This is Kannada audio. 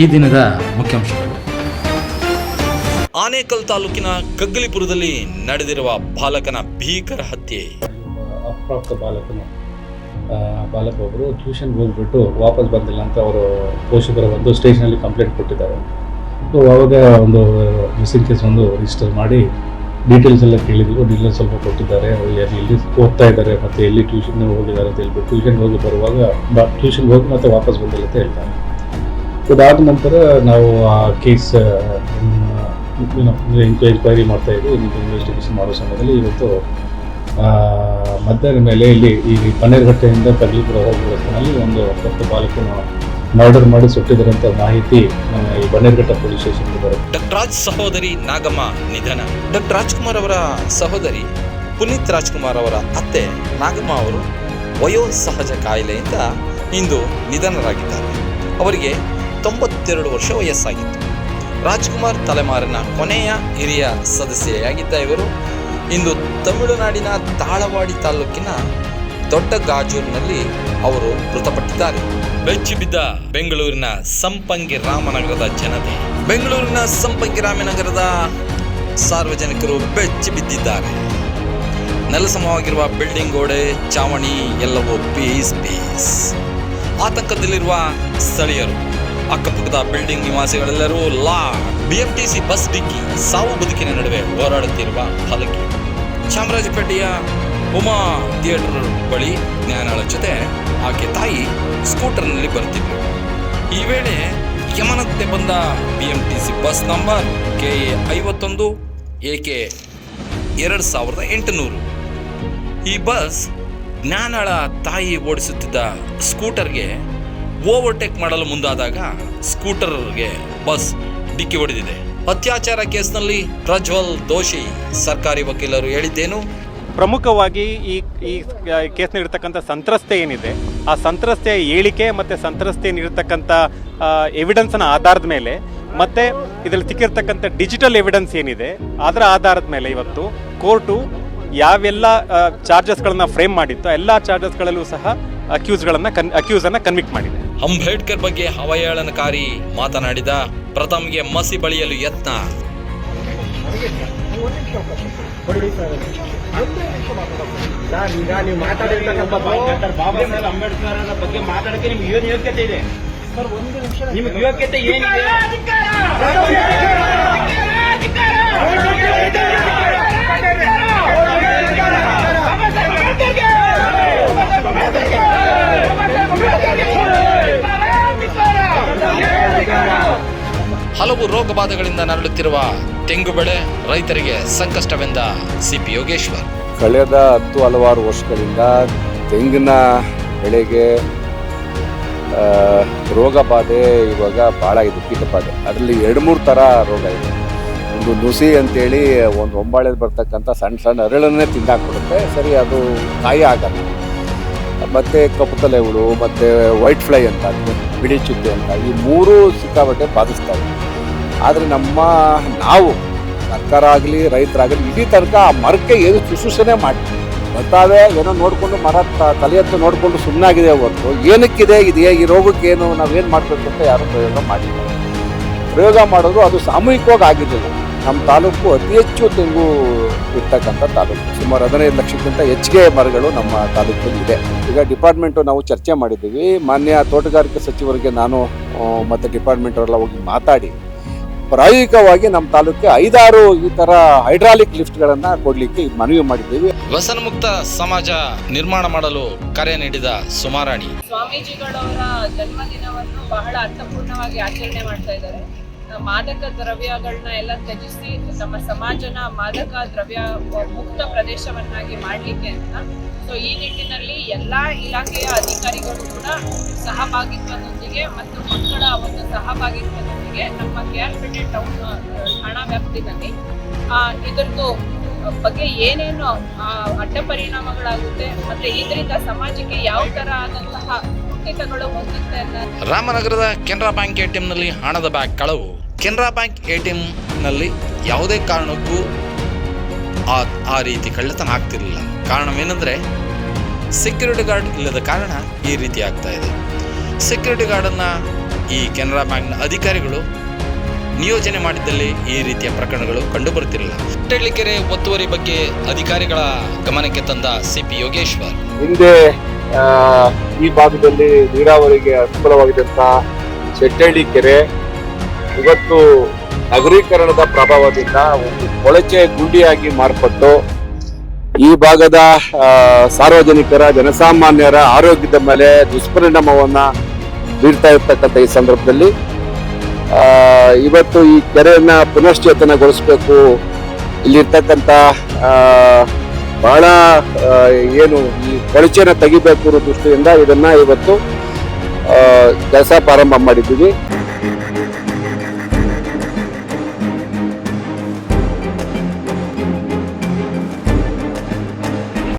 ಈ ದಿನದ ಮುಖ್ಯಾಂಶಗಳು. ಆನೇಕಲ್ ತಾಲೂಕಿನ ಕಗ್ಗಲಿಪುರದಲ್ಲಿ ನಡೆದಿರುವ ಬಾಲಕನ ಭೀಕರ ಹತ್ಯೆ. ಅಪ್ರಾಪ್ತ ಬಾಲಕನ ಬಾಲಕ ಒಬ್ಬರು ಟ್ಯೂಷನ್ಗೆ ಹೋಗ್ಬಿಟ್ಟು ವಾಪಸ್ ಬಂದಿಲ್ಲ ಅಂತ ಅವರು ಪೋಷಕರು ಬಂದು ಸ್ಟೇಷನಲ್ಲಿ ಕಂಪ್ಲೇಂಟ್ ಕೊಟ್ಟಿದ್ದಾರೆ. ಸೊ ಅವಾಗ ಒಂದು ಮಿಸ್ಸಿಂಗ್ ಕೇಸ್ ಒಂದು ರಿಜಿಸ್ಟರ್ ಮಾಡಿ ಡೀಟೇಲ್ಸ್ ಎಲ್ಲ ಕೇಳಿದ್ರು. ಡೀಟೇಲ್ಸ್ ಸ್ವಲ್ಪ ಕೊಟ್ಟಿದ್ದಾರೆ. ಎಲ್ಲಿ ಹೋಗ್ತಾ ಓದ್ತಾ ಇದ್ದಾರೆ. ಮತ್ತೆ ಎಲ್ಲಿ ಟ್ಯೂಷನ್ ಹೋಗಿದ್ದಾರೆ ಅಂತ ಹೇಳ್ಬಿಟ್ಟು ಟ್ಯೂಷನ್ ಹೋಗಿ ಬರುವಾಗ ಟ್ಯೂಷನ್ ಟ್ಯೂಷನ್ಗೆ ಹೋಗಿ ಮತ್ತೆ ವಾಪಸ್ ಬಂದಿಲ್ಲ ಅಂತ ಹೇಳ್ತಾರೆ. ಅದಾದ ನಂತರ ನಾವು ಆ ಕೇಸ್ ಎಂಕ್ವೈರಿ ಮಾಡ್ತಾ ಇದ್ವಿ. ಇನ್ವೆಸ್ಟಿಗೇಷನ್ ಮಾಡೋ ಸಮಯದಲ್ಲಿ ಇವತ್ತು ಮಧ್ಯಾಹ್ನ ಮೇಲೆ ಇಲ್ಲಿ ಈ ಪನ್ನೇರುಘಟ್ಟೆಯಿಂದ ಕಗ್ಲಿಪುರ ಹೋಗುವ ರಸ್ತೆಯಲ್ಲಿ ಒಂದು ಹತ್ತು ಬಾಲಕನ ಮರ್ಡರ್ ಮಾಡಿ ಸುಟ್ಟಿದ್ದಾರೆ ಅಂತ ಮಾಹಿತಿ ಈ ಬನ್ನೇರುಘಟ್ಟ ಪೊಲೀಸ್ ಸ್ಟೇಷನ್ಗೆ ಬರುತ್ತೆ. ಡಾಕ್ಟರ್ ರಾಜ್ ಸಹೋದರಿ ನಾಗಮ್ಮ ನಿಧನ. ಡಾಕ್ಟರ್ ರಾಜ್ಕುಮಾರ್ ಅವರ ಸಹೋದರಿ ಪುನೀತ್ ರಾಜ್ಕುಮಾರ್ ಅವರ ಅತ್ತೆ ನಾಗಮ್ಮ ಅವರು ವಯೋಸಹಜ ಕಾಯಿಲೆಯಿಂದ ಇಂದು ನಿಧನರಾಗಿದ್ದಾರೆ. ಅವರಿಗೆ ತೊಂಬತ್ತೆರಡು ವರ್ಷ ವಯಸ್ಸಾಗಿತ್ತು. ರಾಜ್ಕುಮಾರ್ ತಲೆಮಾರಿನ ಕೊನೆಯ ಹಿರಿಯ ಸದಸ್ಯೆಯಾಗಿದ್ದ ಇವರು ಇಂದು ತಮಿಳುನಾಡಿನ ತಾಳವಾಡಿ ತಾಲೂಕಿನ ದೊಡ್ಡ ಗಾಜೂರಿನಲ್ಲಿ ಅವರು ಮೃತಪಟ್ಟಿದ್ದಾರೆ. ಬೆಚ್ಚಿ ಬಿದ್ದ ಬೆಂಗಳೂರಿನ ಸಂಪಂಗಿ ರಾಮನಗರದ ಜನತೆ. ಬೆಂಗಳೂರಿನ ಸಂಪಂಗಿ ರಾಮನಗರದ ಸಾರ್ವಜನಿಕರು ಬೆಚ್ಚಿ ಬಿದ್ದಿದ್ದಾರೆ. ನೆಲಸಮವಾಗಿರುವ ಬಿಲ್ಡಿಂಗ್ ಗೋಡೆ ಚಾವಣಿ ಎಲ್ಲವೂ ಪೀಸ್ ಪೀಸ್. ಆತಂಕದಲ್ಲಿರುವ ಸ್ಥಳೀಯರು ಅಕ್ಕಪಕ್ಕದ ಬಿಲ್ಡಿಂಗ್ ನಿವಾಸಿಗಳೆಲ್ಲರೂ ಲಾ ಬಿಎಂಟಿಸಿ ಬಸ್ ಡಿಕ್ಕಿ, ಸಾವು ಬದುಕಿನ ನಡುವೆ ಹೋರಾಡುತ್ತಿರುವ ಫಲಕಿ ಚಾಮರಾಜಪೇಟೆಯ ಉಮಾ ಥಿಯೇಟರ್ ಬಳಿ ಜ್ಞಾನಾಳ ಜೊತೆ ಆಕೆ ತಾಯಿ ಸ್ಕೂಟರ್ನಲ್ಲಿ ಬರ್ತಿದ್ರು ಈ ವೇಳೆ ಯಮನಂತೆ ಬಂದ BMTC bus number K A ಐವತ್ತೊಂದು ಎ ಕೆ ಎರಡು ಸಾವಿರದ ಎಂಟುನೂರು. ಈ ಬಸ್ ಜ್ಞಾನಳ ತಾಯಿ ಓಡಿಸುತ್ತಿದ್ದ ಸ್ಕೂಟರ್ಗೆ ಓವರ್ಟೇಕ್ ಮಾಡಲು ಮುಂದಾದಾಗ ಸ್ಕೂಟರ್ಗೆ ಬಸ್ ಡಿಕ್ಕಿ ಹೊಡೆದಿದೆ. ಅತ್ಯಾಚಾರ ಕೇಸ್ನಲ್ಲಿ ಪ್ರಜ್ವಲ್ ದೋಷಿ, ಸರ್ಕಾರಿ ವಕೀಲರು ಹೇಳಿದ್ದೇನು? ಪ್ರಮುಖವಾಗಿ ಈ ಈ ಕೇಸ್ನ ಇರತಕ್ಕಂಥ ಸಂತ್ರಸ್ತೆ ಏನಿದೆ, ಆ ಸಂತ್ರಸ್ತೆಯ ಹೇಳಿಕೆ ಮತ್ತು ಸಂತ್ರಸ್ತೆ ನೀಡಿರ್ತಕ್ಕಂಥ ಎವಿಡೆನ್ಸ್ನ ಆಧಾರದ ಮೇಲೆ ಮತ್ತೆ ಇದರಲ್ಲಿ ಸಿಕ್ಕಿರ್ತಕ್ಕಂಥ ಡಿಜಿಟಲ್ ಎವಿಡೆನ್ಸ್ ಏನಿದೆ, ಅದರ ಆಧಾರದ ಮೇಲೆ ಇವತ್ತು ಕೋರ್ಟು ಯಾವೆಲ್ಲ ಚಾರ್ಜಸ್ಗಳನ್ನು ಫ್ರೇಮ್ ಮಾಡಿತ್ತು, ಎಲ್ಲ ಚಾರ್ಜಸ್ಗಳಲ್ಲೂ ಸಹ ಅಕ್ಯೂಸ್ಗಳನ್ನು ಕನ್ ಅಕ್ಯೂಸನ್ನು ಕನ್ವಿಕ್ಟ್ ಮಾಡಿದೆ. ಅಂಬೇಡ್ಕರ್ ಬಗ್ಗೆ ಅವಹೇಳನಕಾರಿ ಮಾತನಾಡಿದ ಪ್ರಥಮ್ಗೆ ಮಸಿ ಬಳಿಯಲು ಯತ್ನ ಈಗ ನೀವು ಮಾತಾಡಿರ್ತಕ್ಕಂಥ ಡಾಕ್ಟರ್ ಬಾಬಾ ಸಾಹೇಬ್ ಅಂಬೇಡ್ಕರ್ ಅವರ ಬಗ್ಗೆ ಮಾತಾಡಕ್ಕೆ ನಿಮ್ಗೆ ಏನು ಯೋಗ್ಯತೆ ಇದೆ ನಿಮ್ಗೆ ಯೋಗ್ಯತೆ ಏನಿದೆ ಹಲವು ರೋಗ ಬಾಧೆಗಳಿಂದ ನರಳುತ್ತಿರುವ ತೆಂಗು ಬೆಳೆ ರೈತರಿಗೆ ಸಂಕಷ್ಟವೆಂದ ಸಿಪಿ ಯೋಗೇಶ್ವರ್. ಕಳೆದ ಹತ್ತು ಹಲವಾರು ವರ್ಷಗಳಿಂದ ತೆಂಗಿನ ಬೆಳೆಗೆ ರೋಗ ಬಾಧೆ ಇವಾಗ ಭಾಳ ಇದೆ, ಕೀಟ ಬಾಧೆ. ಅದರಲ್ಲಿ ಎರಡು ಮೂರು ಥರ ರೋಗ ಇದೆ. ಒಂದು ನುಸಿ ಅಂತೇಳಿ ಒಂದು ಒಂಬಾಳೆದು ಬರ್ತಕ್ಕಂಥ ಸಣ್ಣ ಸಣ್ಣ ಅರಳನ್ನೇ ತಿಂದಾಕ್ಬಿಡುತ್ತೆ. ಸರಿ, ಅದು ಕಾಯಿ ಆಗಲ್ಲ. ಮತ್ತು ಕಪ್ಪುತಲೆ ಹುಳು ಮತ್ತು ವೈಟ್ ಫ್ಲೈ ಅಂತ ಬಿಳಿ ಚುಕ್ಕೆ ಅಂತ. ಈ ಮೂರು ಸಿಕ್ಕಾಪಟ್ಟೆ ಬಾಧಿಸ್ತವೆ ಆದರೆ ನಮ್ಮ ನಾವು ಸರ್ಕಾರ ಆಗಲಿ ರೈತರಾಗಲಿ ಇಡೀ ತನಕ ಆ ಮರಕ್ಕೆ ಏನು ಶುಶ್ರೂಷಣೆ ಮಾಡ್ತೀವಿ ಬರ್ತಾವೆ ಏನೋ ನೋಡಿಕೊಂಡು ಮರ ತಲೆ ಎತ್ತು ನೋಡಿಕೊಂಡು ಸುಮ್ಮನಾಗಿದೆ ಹೊರತು. ಏನಕ್ಕಿದೆ ಇದೆಯಾ ಈ ರೋಗಕ್ಕೆ ಏನು ನಾವೇನು ಮಾಡಬೇಕು ಅಂತ ಯಾರು ಪ್ರಯೋಗ ಮಾಡಿಲ್ಲ. ಪ್ರಯೋಗ ಮಾಡೋದು ಅದು ಸಾಮೂಹಿಕವಾಗಿ ಆಗಿದ್ದು ನಮ್ಮ ತಾಲೂಕು ಅತಿ ಹೆಚ್ಚು ತೆಂಗು ಇರ್ತಕ್ಕಂಥ ತಾಲೂಕು. ಸುಮಾರು ಹದಿನೈದು ಲಕ್ಷಕ್ಕಿಂತ ಹೆಚ್ಚಿಗೆ ಮರಗಳು ನಮ್ಮ ತಾಲೂಕಲ್ಲಿ ಇದೆ. ಈಗ ಡಿಪಾರ್ಟ್ಮೆಂಟು ನಾವು ಚರ್ಚೆ ಮಾಡಿದ್ದೀವಿ. ಮಾನ್ಯ ತೋಟಗಾರಿಕೆ ಸಚಿವರಿಗೆ ನಾನು ಮತ್ತೆ ಡಿಪಾರ್ಟ್ಮೆಂಟ್ ಅವರೆಲ್ಲ ಹೋಗಿ ಮಾತಾಡಿ. ಪ್ರಾಯೋಗಿಕವಾಗಿ ನಮ್ಮ ತಾಲೂಕಿಗೆ ಐದಾರು ಈ ತರ ಹೈಡ್ರಾಲಿಕ್ ಲಿಫ್ಟ್ ಗಳನ್ನ ಕೊಡ್ಲಿಕ್ಕೆ ಮನವಿ ಮಾಡಿದ್ದೀವಿ. ವ್ಯಸನ ಮುಕ್ತ ಸಮಾಜ ನಿರ್ಮಾಣ ಮಾಡಲು ಕರೆ ನೀಡಿದ ಸುಮಾರಾಣಿ. ಸ್ವಾಮೀಜಿಗಳವರ ಜನ್ಮದಿನವನ್ನು ಬಹಳ ಅರ್ಥಪೂರ್ಣವಾಗಿ ಆಚರಣೆ ಮಾಡ್ತಾ ಇದ್ದಾರೆ. ಮಾದಕ ದ್ರವ್ಯಗಳನ್ನ ಎಲ್ಲ ತ್ಯಜಿಸಿ ನಮ್ಮ ಸಮಾಜನ ಮಾದಕ ದ್ರವ್ಯ ಮುಕ್ತ ಪ್ರದೇಶವನ್ನಾಗಿ ಮಾಡಲಿಕ್ಕೆ ಅಂತ. ಸೊ ಈ ನಿಟ್ಟಿನಲ್ಲಿ ಎಲ್ಲ ಇಲಾಖೆಯ ಅಧಿಕಾರಿಗಳು ಕೂಡ ಸಹಭಾಗಿತ್ವದೊಂದಿಗೆ ಮತ್ತು ಮಕ್ಕಳ ಒಂದು ಸಹಭಾಗಿತ್ವದೊಂದಿಗೆ ನಮ್ಮ ಕೆ ಆರ್ ಪೇಟೆ ಟೌನ್ ಠಾಣಾ ವ್ಯಾಪ್ತಿನಲ್ಲಿ ಇದ್ರದ್ದು ಬಗ್ಗೆ ಏನೇನು ಅಡ್ಡ ಪರಿಣಾಮಗಳಾಗುತ್ತೆ, ಮತ್ತೆ ಇದರಿಂದ ಸಮಾಜಕ್ಕೆ ಯಾವ ತರ ಆದಂತಹ ಕುಟಿತಗಳು ರಾಮನಗರದ ಕೆನರಾ ಬ್ಯಾಂಕ್ ಎಟಿಎಂನಲ್ಲಿ ಹಣದ ಬ್ಯಾಗ್ ಕಳವು. ಕೆನರಾ ಬ್ಯಾಂಕ್ ಎಟಿಎಂನಲ್ಲಿ ಯಾವುದೇ ಕಾರಣಕ್ಕೂ ಆ ಆ ರೀತಿ ಕಳ್ಳತನ ಆಗ್ತಿರಲಿಲ್ಲ. ಕಾರಣವೇನೆಂದರೆ ಸೆಕ್ಯೂರಿಟಿ ಗಾರ್ಡ್ ಇಲ್ಲದ ಕಾರಣ ಈ ರೀತಿ ಆಗ್ತಾ ಇದೆ. ಸೆಕ್ಯೂರಿಟಿ ಗಾರ್ಡನ್ನು ಈ ಕೆನರಾ ಬ್ಯಾಂಕ್ನ ಅಧಿಕಾರಿಗಳು ನಿಯೋಜನೆ ಮಾಡಿದ್ದಲ್ಲಿ ಈ ರೀತಿಯ ಪ್ರಕರಣಗಳು ಕಂಡುಬರುತ್ತಿರಲಿಲ್ಲ. ಕೆರೆ ಒತ್ತುವರಿ ಬಗ್ಗೆ ಅಧಿಕಾರಿಗಳ ಗಮನಕ್ಕೆ ತಂದ ಸಿಪಿ ಯೋಗೇಶ್ವರ್. ಹಿಂದೆ ಈ ಭಾಗದಲ್ಲಿ ನೀರಾವರಿಗೆ ಅನುಕೂಲವಾಗಿದ್ದಂಥ ಚೆಟ್ಟಳ್ಳಿ ಕೆರೆ ಇವತ್ತು ನಗರೀಕರಣದ ಪ್ರಭಾವದಿಂದ ಒಂದು ಕೊಳಚೆ ಗುಂಡಿಯಾಗಿ ಮಾರ್ಪಟ್ಟು ಈ ಭಾಗದ ಸಾರ್ವಜನಿಕರ ಜನಸಾಮಾನ್ಯರ ಆರೋಗ್ಯದ ಮೇಲೆ ದುಷ್ಪರಿಣಾಮವನ್ನ ಬೀರ್ತಾ ಇರ್ತಕ್ಕಂಥ ಈ ಸಂದರ್ಭದಲ್ಲಿ ಇವತ್ತು ಈ ಕೆರೆಯನ್ನ ಪುನಶ್ಚೇತನಗೊಳಿಸಬೇಕು. ಇಲ್ಲಿರ್ತಕ್ಕಂಥ ಬಹಳ ಏನು ಈ ಕೊಳಚೆನ ತೆಗಿಬೇಕು ಅನ್ನೋ ದೃಷ್ಟಿಯಿಂದ ಇದನ್ನ ಇವತ್ತು ಕೆಲಸ ಪ್ರಾರಂಭ ಮಾಡಿದ್ದೀವಿ.